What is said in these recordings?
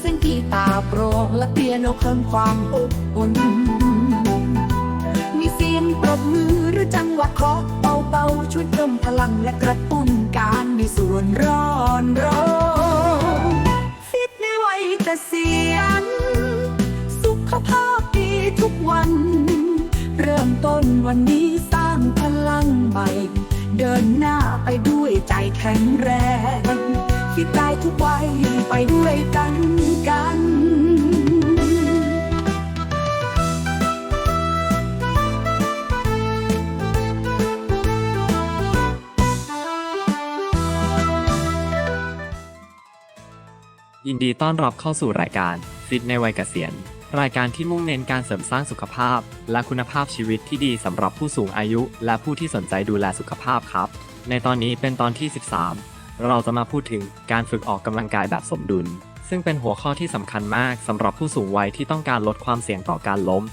เส้นกีตาร์โปรและเปียโนเพิ่มความอบอุ่น มีเสียงปรบมือหรือจังหวะเคาะเบาๆช่วยเพิ่มพลังและกระตุ้นการมีส่วนร้อนรนฟิตในวัยเกษียณสุขภาพดีทุกวัน เริ่มต้นวันนี้สร้างพลังใหม่ เดินหน้าไปด้วยใจแข็งแรง ฟิตได้ทุกวัยไปด้วยกันกันยินดีต้อนรับเข้าสู่รายการฟิตในวัยเกษียณ รายการที่มุ่งเน้นการเสริมสร้างสุขภาพ และคุณภาพชีวิตที่ดีสำหรับผู้สูงอายุ และผู้ที่สนใจดูแลสุขภาพครับ ในตอนนี้เป็นตอนที่ 13 เราจะมาพูดถึงการฝึกออกกำลังกายแบบสมดุล ซึ่งเป็นหัวข้อที่สำคัญมากสำหรับผู้สูงวัยที่ต้องการลดความเสี่ยงต่อการล้ม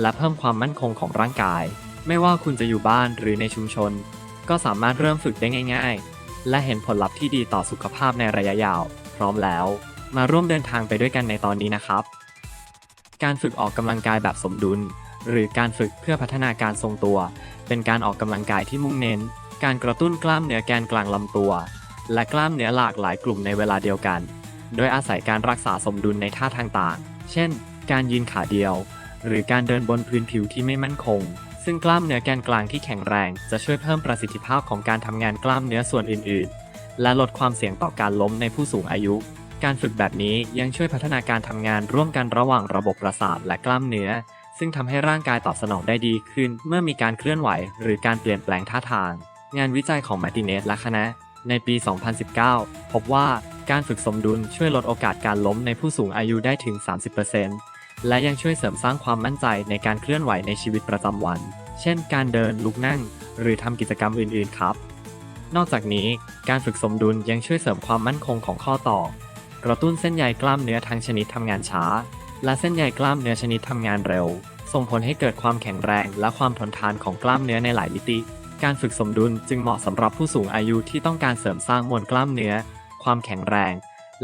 และเพิ่มความมั่นคงของร่างกาย ไม่ว่าคุณจะอยู่บ้านหรือในชุมชน ก็สามารถเริ่มฝึกได้ง่าย ๆ และเห็นผลลัพธ์ที่ดีต่อสุขภาพในระยะยาว พร้อมแล้ว มาร่วมเดินทางไปด้วยกันในตอนนี้นะครับ การฝึกออกกำลังกายแบบสมดุล หรือการฝึกเพื่อพัฒนาการทรงตัว เป็นการออกกำลังกายที่มุ่งเน้น การกระตุ้นกล้ามเนื้อแกนกลางลำตัว และกล้ามเนื้อหลากหลายกลุ่มในเวลาเดียวกัน โดยอาศัยการรักษาสมดุลในท่าทางต่าง เช่น การยืนขาเดียว หรือการเดินบนพื้นผิวที่ไม่มั่นคง ซึ่งกล้ามเนื้อแกนกลางที่แข็งแรงจะช่วยเพิ่มประสิทธิภาพของการทำงานกล้ามเนื้อส่วนอื่น ๆ และลดความเสี่ยงต่อการล้มในผู้สูงอายุการฝึกแบบนี้ยังช่วยพัฒนาการทำงานร่วมกันระหว่างระบบประสาทและกล้ามเนื้อ ซึ่งทำให้ร่างกายตอบสนองได้ดีขึ้น เมื่อมีการเคลื่อนไหว หรือการเปลี่ยนแปลงท่าทาง งานวิจัยของมาติเนสและคณะ ในปี 2019 พบว่าการฝึกสมดุลช่วยลดโอกาสการล้มในผู้สูงอายุได้ถึง 30%และยังช่วยเสริมสร้างความมั่นใจในการเคลื่อนไหวในชีวิตประจำวัน เช่น การเดินลุกนั่ง หรือทำกิจกรรมอื่น ๆ ครับ นอกจากนี้การฝึกสมดุลยังช่วยเสริมความมั่นคงของข้อต่อ กระตุ้นเส้นใยกล้ามเนื้อทั้งชนิดทำงานช้า และเส้นใยกล้ามเนื้อชนิดทำงานเร็ว ส่งผลให้เกิดความแข็งแรง และความทนทานของกล้ามเนื้อในหลายมิติ การฝึกสมดุลจึงเหมาะสำหรับผู้สูงอายุที่ต้องการเสริมสร้างมวลกล้ามเนื้อ ความแข็งแรง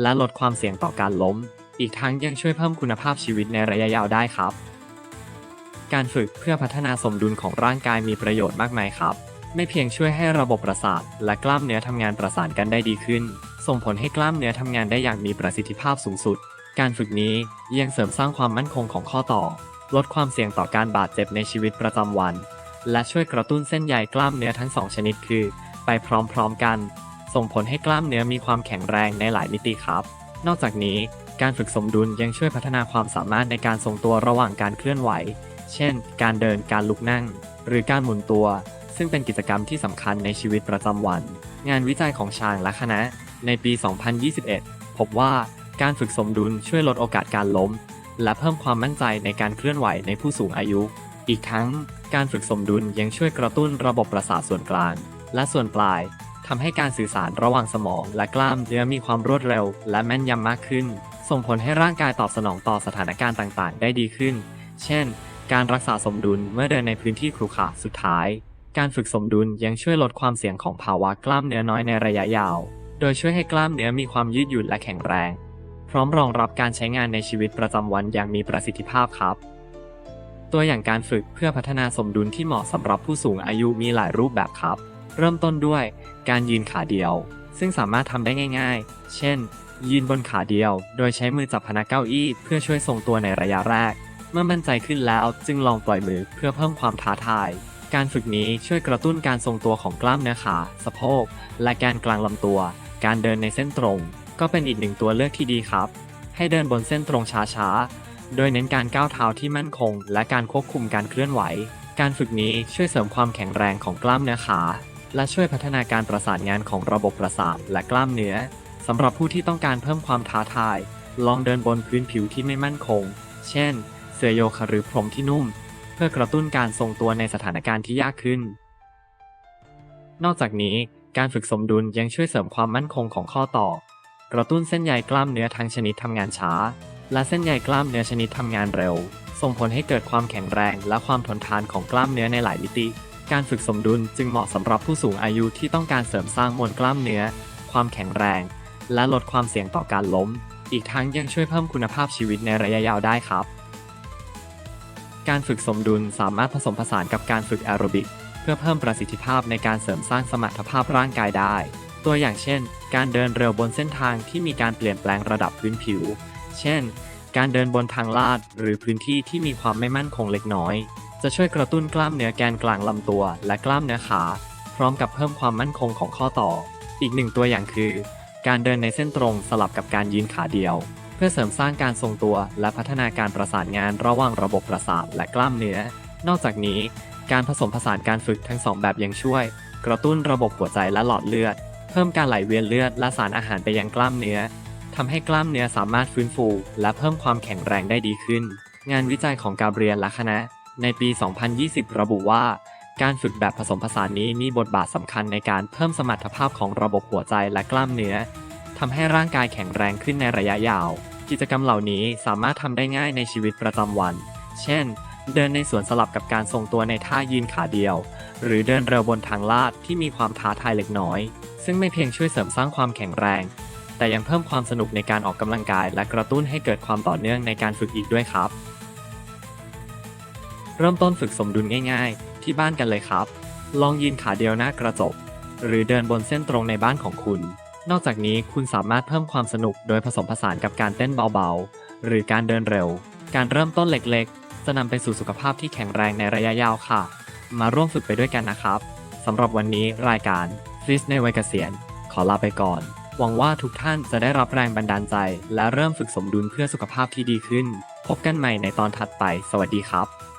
และลดความเสี่ยงต่อการล้ม อีกทั้งยังช่วยเพิ่มคุณภาพชีวิตในระยะยาวได้ครับ การฝึกเพื่อพัฒนาสมดุลของร่างกายมีประโยชน์มากมายครับ ไม่เพียงช่วยให้ระบบประสาท และกล้ามเนื้อทำงานประสานกันได้ดีขึ้น ส่งผลให้กล้ามเนื้อทำงานได้อย่างมีประสิทธิภาพสูงสุด การฝึกนี้ยังเสริมสร้างความมั่นคงของข้อต่อ ลดความเสี่ยงต่อการบาดเจ็บในชีวิตประจำวัน และช่วยกระตุ้นเส้นใยกล้ามเนื้อทั้งสองชนิดคือ ไปพร้อมๆกัน ส่งผลให้กล้ามเนื้อมีความแข็งแรงในหลายมิติครับ นอกจากนี้การฝึกสมดุลยังช่วยพัฒนาความสามารถในการทรงตัวระหว่างการเคลื่อนไหว เช่น การเดินการลุกนั่ง หรือการหมุนตัว ซึ่งเป็นกิจกรรมที่สำคัญในชีวิตประจำวัน งานวิจัยของชางและคณะ ในปี 2021 พบว่าการฝึกสมดุลช่วยลดโอกาสการล้ม และเพิ่มความมั่นใจในการเคลื่อนไหวในผู้สูงอายุ อีกทั้ง การฝึกสมดุลยังช่วยกระตุ้นระบบประสาทส่วนกลาง และส่วนปลายทำให้การสื่อสารระหว่างสมอง และกล้ามเนื้อมีความรวดเร็ว และแม่นยำมากขึ้น ส่งผลให้ร่างกายตอบสนองต่อสถานการณ์ต่างๆ ได้ดีขึ้น เช่น การรักษาสมดุลเมื่อเดินในพื้นที่ขรุขระสุดท้าย การฝึกสมดุลยังช่วยลดความเสี่ยงของภาวะกล้ามเนื้อน้อยในระยะยาว โดยช่วยให้กล้ามเนื้อมีความยืดหยุ่นและแข็งแรง พร้อมรองรับการใช้งานในชีวิตประจำวันอย่างมีประสิทธิภาพครับ ตัวอย่างการฝึกเพื่อพัฒนาสมดุลที่เหมาะสำหรับผู้สูงอายุมีหลายรูปแบบครับ เริ่มต้นด้วยการยืนขาเดียว ซึ่งสามารถทำได้ง่าย ๆ เช่น ยืนบนขาเดียว โดยใช้มือจับพนักเก้าอี้เพื่อช่วยทรงตัวในระยะแรก เมื่อมั่นใจขึ้นแล้วจึงลองปล่อยมือเพื่อเพิ่มความท้าทาย การฝึกนี้ช่วยกระตุ้นการทรงตัวของกล้ามเนื้อขา สะโพก และแกนกลางลำตัว การเดินในเส้นตรง ก็เป็นอีกหนึ่งตัวเลือกที่ดีครับ ให้เดินบนเส้นตรงช้าๆ โดยเน้นการก้าวเท้าที่มั่นคง และการควบคุมการเคลื่อนไหว การฝึกนี้ช่วยเสริมความแข็งแรงของกล้ามเนื้อขา และช่วยพัฒนาการประสานงานของระบบประสาทและกล้ามเนื้อสำหรับผู้ที่ต้องการเพิ่มความท้าทาย ลองเดินบนพื้นผิวที่ไม่มั่นคง เช่น เสื่อโยคะหรือพรมที่นุ่ม เพื่อกระตุ้นการทรงตัวในสถานการณ์ที่ยากขึ้น นอกจากนี้การฝึกสมดุลยังช่วยเสริมความมั่นคงของข้อต่อ กระตุ้นเส้นใยกล้ามเนื้อทั้งชนิดทำงานช้า และเส้นใยกล้ามเนื้อชนิดทำงานเร็ว ส่งผลให้เกิดความแข็งแรงและความทนทานของกล้ามเนื้อในหลายมิติ การฝึกสมดุลจึงเหมาะสำหรับผู้สูงอายุที่ต้องการเสริมสร้างมวลกล้ามเนื้อ ความแข็งแรง และลดความเสี่ยงต่อการล้ม อีกทั้งยังช่วยเพิ่มคุณภาพชีวิตในระยะยาวได้ครับ การฝึกสมดุลสามารถผสมผสานกับการฝึกแอโรบิกเพื่อเพิ่มประสิทธิภาพในการเสริมสร้างสมรรถภาพร่างกายได้ ตัวอย่างเช่น การเดินเร็วบนเส้นทางที่มีการเปลี่ยนแปลงระดับพื้นผิว เช่น การเดินบนทางลาดหรือพื้นที่ที่มีความไม่มั่นคงเล็กน้อย จะช่วยกระตุ้นกล้ามเนื้อแกนกลางลำตัว และกล้ามเนื้อขา พร้อมกับเพิ่มความมั่นคงของข้อต่อ อีกหนึ่งตัวอย่างคือ การเดินในเส้นตรงสลับกับการยืนขาเดียว เพื่อเสริมสร้างการทรงตัว และพัฒนาการประสานงานระหว่างระบบประสาทและกล้ามเนื้อ นอกจากนี้ การผสมผสานการฝึกทั้งสองแบบยังช่วย กระตุ้นระบบหัวใจและหลอดเลือด เพิ่มการไหลเวียนเลือดและสารอาหารไปยังกล้ามเนื้อ ทำให้กล้ามเนื้อสามารถฟื้นฟู และเพิ่มความแข็งแรงได้ดีขึ้น งานวิจัยของกาเบรียนและคณะ ในปี 2020 ระบุว่า การฝึกแบบผสมผสานนี้มีบทบาทสำคัญในการเพิ่มสมรรถภาพของระบบหัวใจและกล้ามเนื้อทำให้ร่างกายแข็งแรงขึ้นในระยะยาว กิจกรรมเหล่านี้สามารถทำได้ง่ายในชีวิตประจำวัน เช่น เดินในสวนสลับกับการทรงตัวในท่ายืนขาเดียว หรือเดินเร็วบนทางลาดที่มีความท้าทายเล็กน้อย ซึ่งไม่เพียงช่วยเสริมสร้างความแข็งแรง แต่ยังเพิ่มความสนุกในการออกกำลังกาย และกระตุ้นให้เกิดความต่อเนื่องในการฝึกอีกด้วยครับ เริ่มต้นฝึกสมดุลง่าย ๆ ที่บ้านกันเลยครับ ลองยืนขาเดียวหน้ากระจก หรือเดินบนเส้นตรงในบ้านของคุณ นอกจากนี้คุณสามารถเพิ่มความสนุกโดยผสมผสานกับการเต้นเบาๆ หรือการเดินเร็ว การเริ่มต้นเล็กๆ จะนำไปสู่สุขภาพที่แข็งแรงในระยะยาวค่ะ มาร่วมฝึกไปด้วยกันนะครับสำหรับวันนี้รายการฟิสในวัยเกษียณขอลาไปก่อน หวังว่าทุกท่านจะได้รับแรงบันดาลใจ และเริ่มฝึกสมดุลเพื่อสุขภาพที่ดีขึ้น พบกันใหม่ในตอนถัดไป สวัสดีครับ